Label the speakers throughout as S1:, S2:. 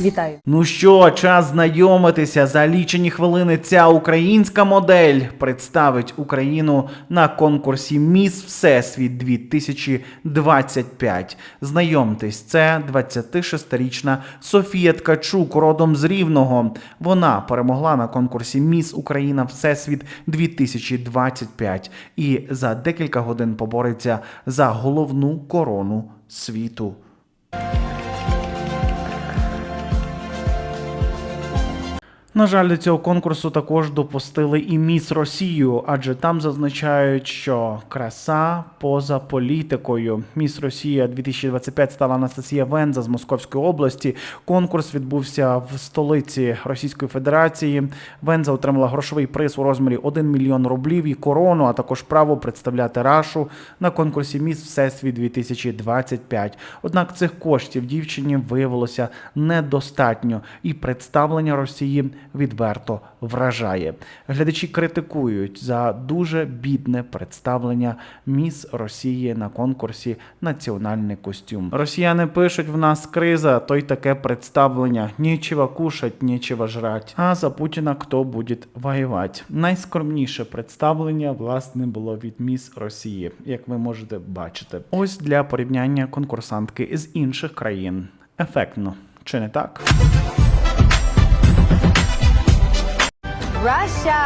S1: Вітаю!
S2: Ну що, час знайомитися за лічені хвилини. Ця українська модель представить Україну на конкурсі Міс Всесвіт 2025. Знайомтесь, це 26-річна Софія Ткачук, родом з Рівного. Вона перемогла на конкурсі Міс Україна Всесвіт 2025 і за декілька годин побореться за головну корону світу. На жаль, до цього конкурсу також допустили і міс Росію, адже там зазначають, що краса поза політикою. Міс Росія 2025 стала Анастасія Венза з Московської області. Конкурс відбувся в столиці Російської Федерації. Венза отримала грошовий приз у розмірі 1 мільйон рублів і корону, а також право представляти Рашу на конкурсі Міс Всесвіт 2025. Однак цих коштів дівчині виявилося недостатньо, і представлення Росії відверто вражає. Глядачі критикують за дуже бідне представлення міс Росії на конкурсі Національний костюм. Росіяни пишуть: в нас криза, то й таке представлення. Нічого кушать, нічого жрать. А за Путіна хто буде воювати? Найскромніше представлення власне було від міс Росії, як ви можете бачити. Ось для порівняння конкурсантки з інших країн. Ефектно, чи не так?
S1: Russia!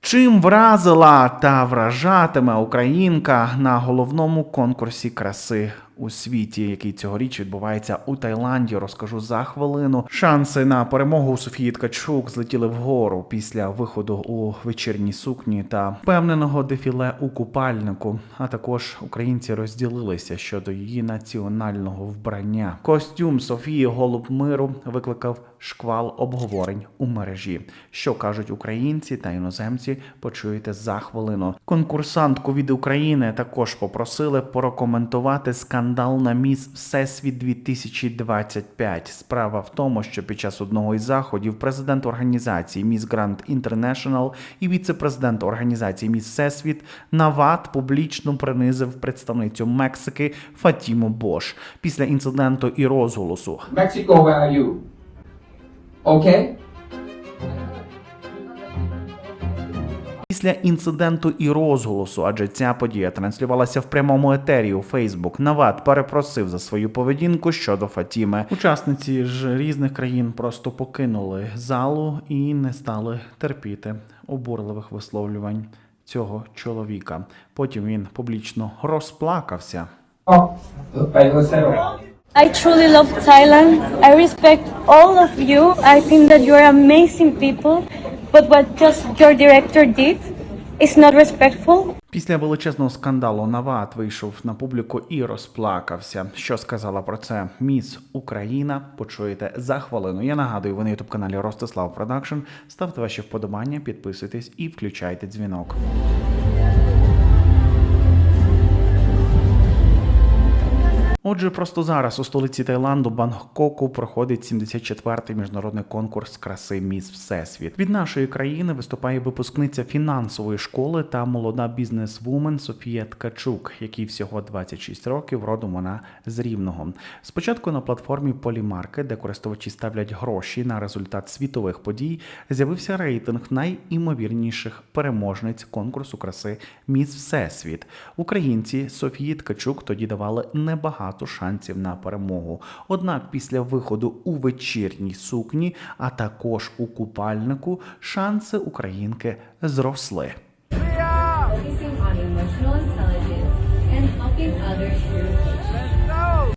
S2: Чим вразила та вражатиме українка на головному конкурсі краси у світі, який цьогоріч відбувається у Таїланді, розкажу за хвилину. Шанси на перемогу у Софії Ткачук злетіли вгору після виходу у вечірній сукні та впевненого дефіле у купальнику. А також українці розділилися щодо її національного вбрання. Костюм Софії Голуб миру викликав шквал обговорень у мережі. Що кажуть українці та іноземці, почуєте за хвилину. Конкурсантку від України також попросили прокоментувати скандал на міс Всесвіт 2025. Справа в тому, що під час одного із заходів президент організації Міс Гранд Інтернешнл і віце-президент організації Міс Всесвіт Нават публічно принизив представницю Мексики Фатіму Бош після інциденту і розголосу.
S3: Mexico, where are you? Okay?
S2: Після інциденту і розголосу, адже ця подія транслювалася в прямому етері у Фейсбук. Нават перепросив за свою поведінку щодо Фатіми. Учасниці ж різних країн просто покинули залу і не стали терпіти обурливих висловлювань цього чоловіка. Потім він публічно розплакався.
S4: I truly love Thailand. I respect all of you. I think that you're amazing people. But what just your director did is not respectful.
S2: Після величезного скандалу Нават вийшов на публіку і розплакався. Що сказала про це міс Україна? Почуєте за хвилину. Я нагадую, ви на ютуб каналі Ростислав Продакшн. Ставте ваші вподобання, підписуйтесь і включайте дзвінок. Отже, просто зараз у столиці Таїланду Бангкоку проходить 74-й міжнародний конкурс краси Міс Всесвіт. Від нашої країни виступає випускниця фінансової школи та молода бізнес-вумен Софія Ткачук, якій всього 26 років, родом вона з Рівного. Спочатку на платформі Polymarket, де користувачі ставлять гроші на результат світових подій, з'явився рейтинг найімовірніших переможниць конкурсу краси Міс Всесвіт. Українці Софії Ткачук тоді давали небагато шансів на перемогу. Однак після виходу у вечірній сукні, а також у купальнику, шанси українки зросли.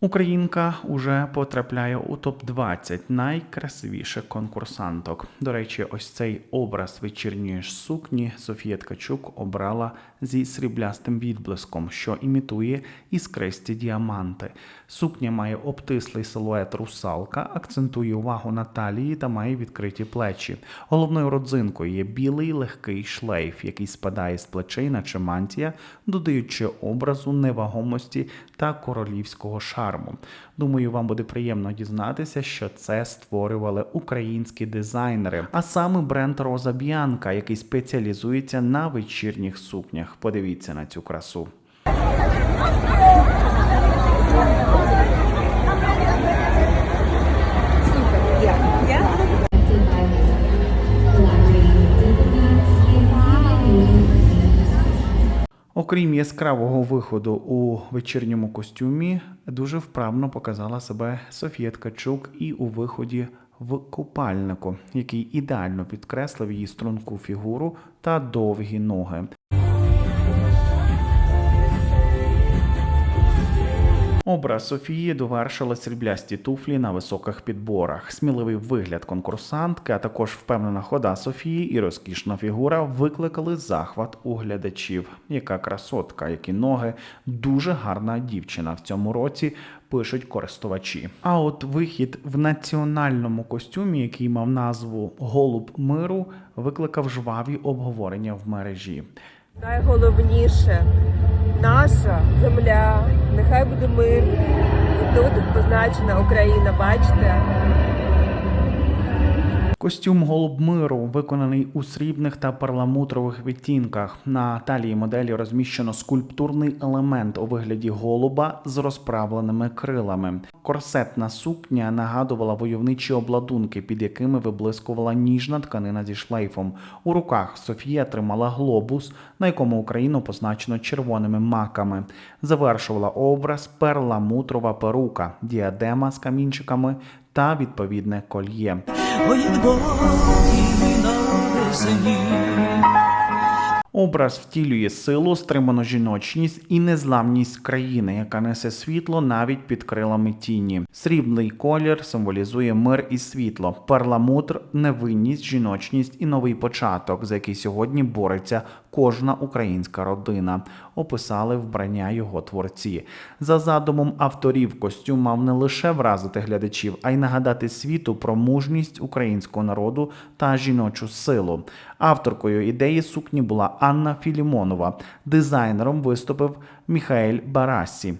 S2: Українка уже потрапляє у топ 20 найкрасивіших конкурсанток. До речі, ось цей образ вечірньої сукні Софія Ткачук обрала зі сріблястим відблиском, що імітує іскристі діаманти. Сукня має обтислий силует русалка, акцентує увагу на талії та має відкриті плечі. Головною родзинкою є білий легкий шлейф, який спадає з плечей, наче мантія, додаючи образу невагомості та королівського шарму. Думаю, вам буде приємно дізнатися, що це створювали українські дизайнери, а саме бренд Роза Б'янка, який спеціалізується на вечірніх сукнях. Подивіться на цю красу. Окрім яскравого виходу у вечірньому костюмі, дуже вправно показала себе Софія Ткачук і у виході в купальнику, який ідеально підкреслив її струнку фігуру та довгі ноги. Образ Софії довершили сріблясті туфлі на високих підборах. Сміливий вигляд конкурсантки, а також впевнена хода Софії і розкішна фігура викликали захват у глядачів. Яка красотка, які ноги, дуже гарна дівчина в цьому році. Пишуть користувачі. А от вихід в національному костюмі, який мав назву Голуб миру, викликав жваві обговорення в мережі.
S1: Найголовніше наша земля, нехай буде мир. І тут позначена Україна, бачите?
S2: Костюм голуб миру виконаний у срібних та перламутрових відтінках. На талії моделі розміщено скульптурний елемент у вигляді голуба з розправленими крилами. Корсетна сукня нагадувала войовничі обладунки, під якими виблискувала ніжна тканина зі шлейфом. У руках Софія тримала глобус, на якому Україну позначено червоними маками. Завершувала образ перламутрова перука, діадема з камінчиками та відповідне кольє.
S5: Ой.
S2: Образ втілює силу, стриману жіночність і незламність країни, яка несе світло навіть під крилами тіні. Срібний колір символізує мир і світло, перламутр, невинність, жіночність і новий початок, за який сьогодні бореться кожна українська родина. Описали вбрання його творці. За задумом авторів, костюм мав не лише вразити глядачів, а й нагадати світу про мужність українського народу та жіночу силу. Авторкою ідеї сукні була Анна Філімонова. Дизайнером виступив Міхаель Барасі.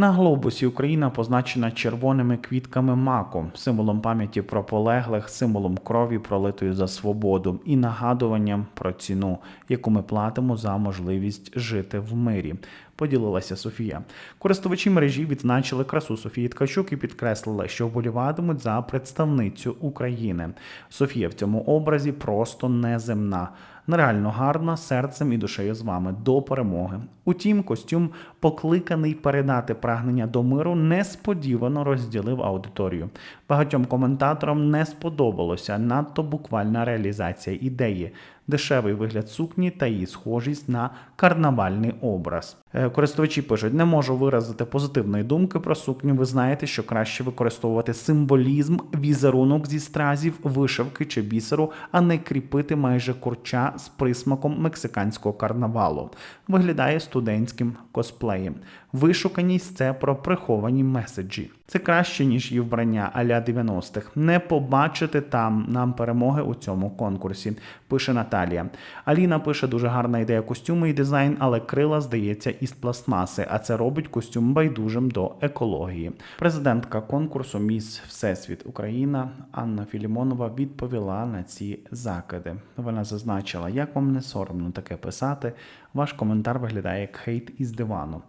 S2: На глобусі Україна позначена червоними квітками маку, символом пам'яті про полеглих, символом крові, пролитої за свободу, і нагадуванням про ціну, яку ми платимо за можливість жити в мирі. Поділилася Софія. Користувачі мережі відзначили красу Софії Ткачук і підкреслили, що вболіватимуть за представницю України. Софія в цьому образі просто неземна. Нереально гарна серцем і душею з вами до перемоги. Утім, костюм, покликаний передати прагнення до миру, несподівано розділив аудиторію. Багатьом коментаторам не сподобалося надто буквальна реалізація ідеї, дешевий вигляд сукні та її схожість на карнавальний образ. Е, Користувачі пишуть: не можу виразити позитивної думки про сукню. Ви знаєте, що краще використовувати символізм, візерунок зі стразів, вишивки чи бісеру, а не кріпити майже курча з присмаком мексиканського карнавалу. Виглядає студентським косплеєм. Вишуканість це про приховані меседжі. Це краще, ніж її вбрання аля 90-х. Не побачити там нам перемоги у цьому конкурсі, пише Наталія. Аліна пише дуже гарна ідея костюму і дизайн, але крила здається із пластмаси, а це робить костюм байдужим до екології. Президентка конкурсу Міс Всесвіт Україна Анна Філімонова відповіла на ці закиди. Вона зазначила, як вам не соромно таке писати. Ваш коментар виглядає як хейт із дивану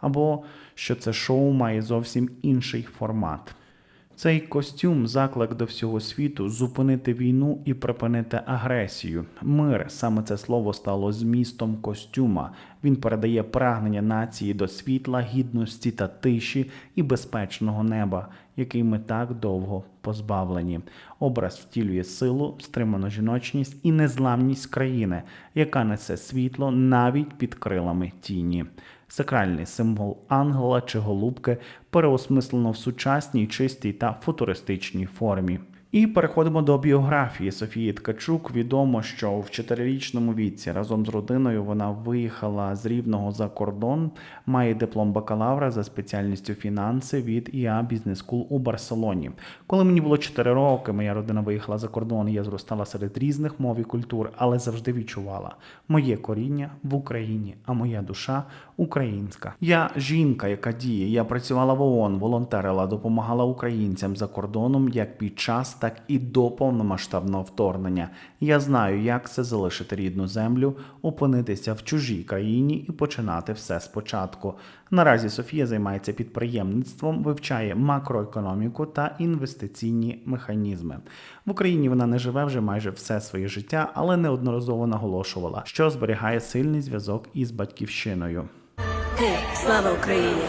S2: або що це шоу має зовсім інший формат. Цей костюм заклик до всього світу зупинити війну і припинити агресію. Мир саме це слово стало змістом костюма. Він передає прагнення нації до світла, гідності та тиші і безпечного неба, який ми так довго позбавлені. Образ втілює силу, стриману жіночність і незламність країни, яка несе світло навіть під крилами тіні. Сакральний символ ангела чи голубки переосмислено в сучасній, чистій та футуристичній формі. І переходимо до біографії Софії Ткачук. Відомо, що в чотирирічному віці разом з родиною вона виїхала з рівного за кордон, має диплом бакалавра за спеціальністю фінанси від ІА Бізнес School у Барселоні. Коли мені було 4 роки, моя родина виїхала за кордон. Я зростала серед різних мов і культур, але завжди відчувала моє коріння в Україні, а моя душа українська. Я жінка, яка діє. Я працювала в ООН, волонтерила, допомагала українцям за кордоном як під час так і до повномасштабного вторгнення. Я знаю, як це залишити рідну землю, опинитися в чужій країні і починати все спочатку. Наразі Софія займається підприємництвом, вивчає макроекономіку та інвестиційні механізми. В Україні вона не живе вже майже все своє життя, але неодноразово наголошувала, що зберігає сильний зв'язок із батьківщиною.
S6: Слава Україні!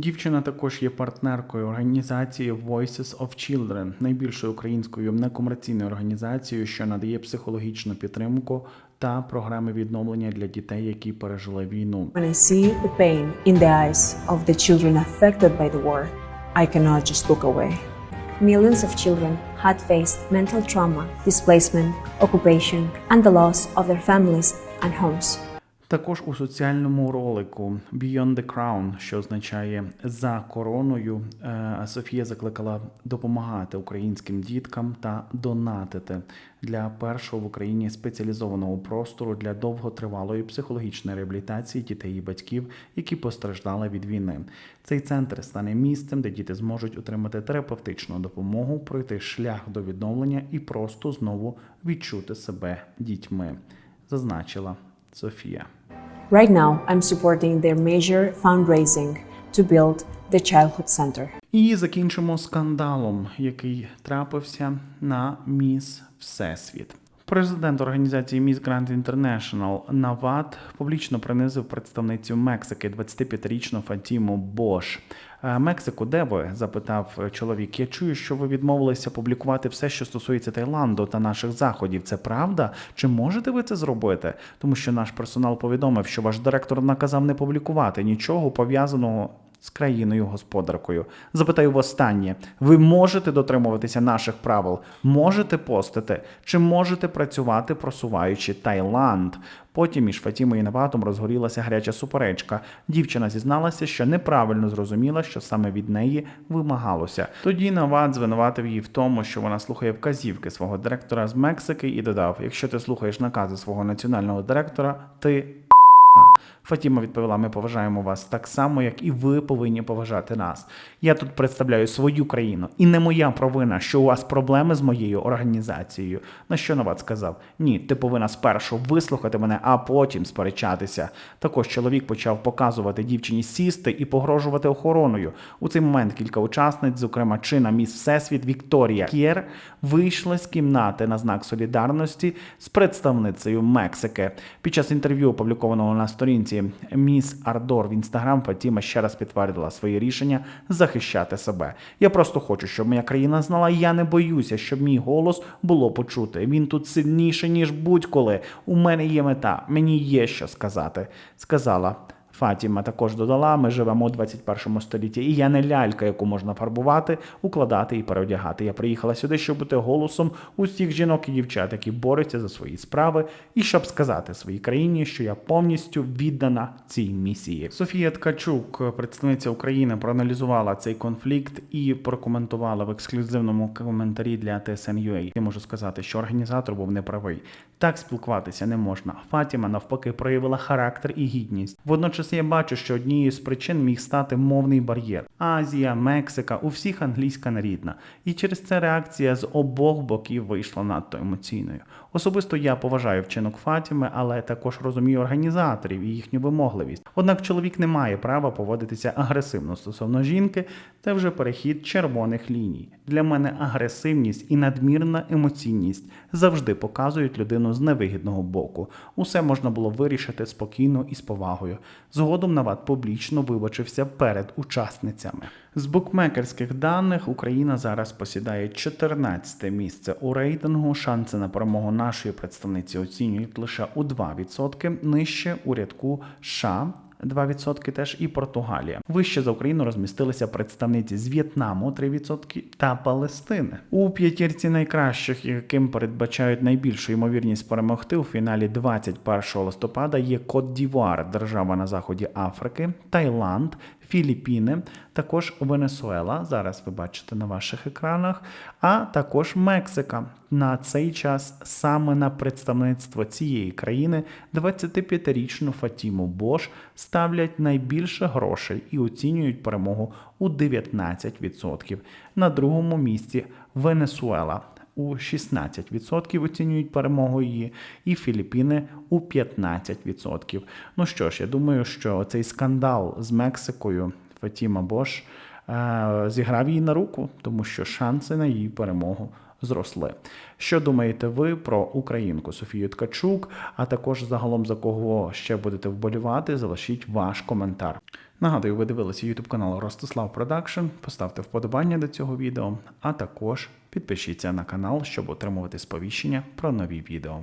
S2: Дівчина також є партнеркою організації Voices of Children, найбільшою українською некомерційною організацією, що надає психологічну підтримку та програми відновлення для дітей, які пережили війну.
S7: When I see the pain in the eyes of the children affected by the war, I cannot just look away.
S8: Millions of children had faced mental trauma, displacement, occupation, and the loss of their families and homes.
S2: Також у соціальному ролику Beyond the Crown, що означає за короною, е, Софія закликала допомагати українським діткам та донатити для першого в Україні спеціалізованого простору для довготривалої психологічної реабілітації дітей і батьків, які постраждали від війни. Цей центр стане місцем, де діти зможуть отримати терапевтичну допомогу, пройти шлях до відновлення і просто знову відчути себе дітьми, зазначила Софія.
S7: Right now, I'm supporting their major fundraising to build the Childhood Center.
S2: І закінчимо скандалом, який трапився на Міс Всесвіт. Президент організації Miss Grand International Нават публічно принизив представницю Мексики 25-річну Фатіму Бош. «Е, Мексику, де ви? запитав чоловік. Я чую, що ви відмовилися публікувати все, що стосується Таїланду та наших заходів. Це правда? Чи можете ви це зробити? Тому що наш персонал повідомив, що ваш директор наказав не публікувати нічого пов'язаного з країною господаркою. Запитаю востаннє: ви можете дотримуватися наших правил, можете постити, чи можете працювати, просуваючи Таїланд? Потім між Фатімою і Наватом розгорілася гаряча суперечка. Дівчина зізналася, що неправильно зрозуміла, що саме від неї вимагалося. Тоді Нават звинуватив її в тому, що вона слухає вказівки свого директора з Мексики і додав: якщо ти слухаєш накази свого національного директора, ти Фатіма відповіла: ми поважаємо вас так само, як і ви повинні поважати нас. Я тут представляю свою країну, і не моя провина, що у вас проблеми з моєю організацією. На що Новат сказав: Ні, ти повинна спершу вислухати мене, а потім сперечатися. Також чоловік почав показувати дівчині сісти і погрожувати охороною. У цей момент кілька учасниць, зокрема чина міс Всесвіт Вікторія Кєр, вийшли з кімнати на знак солідарності з представницею Мексики. Під час інтерв'ю, опублікованого на сторінці Міс Ардор в інстаграм, Фатіма ще раз підтвердила своє рішення захищати себе. Я просто хочу, щоб моя країна знала, я не боюся, щоб мій голос було почути. Він тут сильніший, ніж будь-коли. У мене є мета, мені є що сказати. Сказала. Фатіма також додала: ми живемо у 21 столітті, і я не лялька, яку можна фарбувати, укладати і переодягати. Я приїхала сюди, щоб бути голосом усіх жінок і дівчат, які борються за свої справи, і щоб сказати своїй країні, що я повністю віддана цій місії. Софія Ткачук, представниця України, проаналізувала цей конфлікт і прокоментувала в ексклюзивному коментарі для TSN.ua. Я можу сказати, що організатор був неправий. Так спілкуватися не можна. Фатіма навпаки проявила характер і гідність. Водночас я бачу, що однією з причин міг стати мовний бар'єр. Азія, Мексика, у всіх англійська нерідна. І через це реакція з обох боків вийшла надто емоційною. Особисто я поважаю вчинок Фатіми, але також розумію організаторів і їхню вимогливість. Однак чоловік не має права поводитися агресивно стосовно жінки, це вже перехід червоних ліній. Для мене агресивність і надмірна емоційність завжди показують людину з невигідного боку. Усе можна було вирішити спокійно і з повагою. Згодом Нават публічно вибачився перед учасницями. З букмекерських даних Україна зараз посідає 14 місце у рейтингу. Шанси на перемогу нашої представниці оцінюють лише у 2%, нижче у рядку США 2% теж і Португалія. Вище за Україну розмістилися представниці з В'єтнаму 3% та Палестини. У п'ятірці найкращих, яким передбачають найбільшу ймовірність перемогти у фіналі 21 листопада, є Кот Дівуар, держава на заході Африки, Таїланд. Філіппіни, також Венесуела. Зараз ви бачите на ваших екранах, а також Мексика. На цей час саме на представництво цієї країни 25-річну Фатіму Бош ставлять найбільше грошей і оцінюють перемогу у 19%. На другому місці Венесуела. У 16% оцінюють перемогу її, і Філіппіни у 15%. Ну що ж, я думаю, що цей скандал з Мексикою Фатіма Бош е, зіграв їй на руку, тому що шанси на її перемогу зросли. Що думаєте ви про українку Софію Ткачук? А також загалом за кого ще будете вболівати? Залишіть ваш коментар. Нагадую, ви дивилися YouTube канал Ростислав Продакшн. Поставте вподобання до цього відео, а також підпишіться на канал, щоб отримувати сповіщення про нові відео.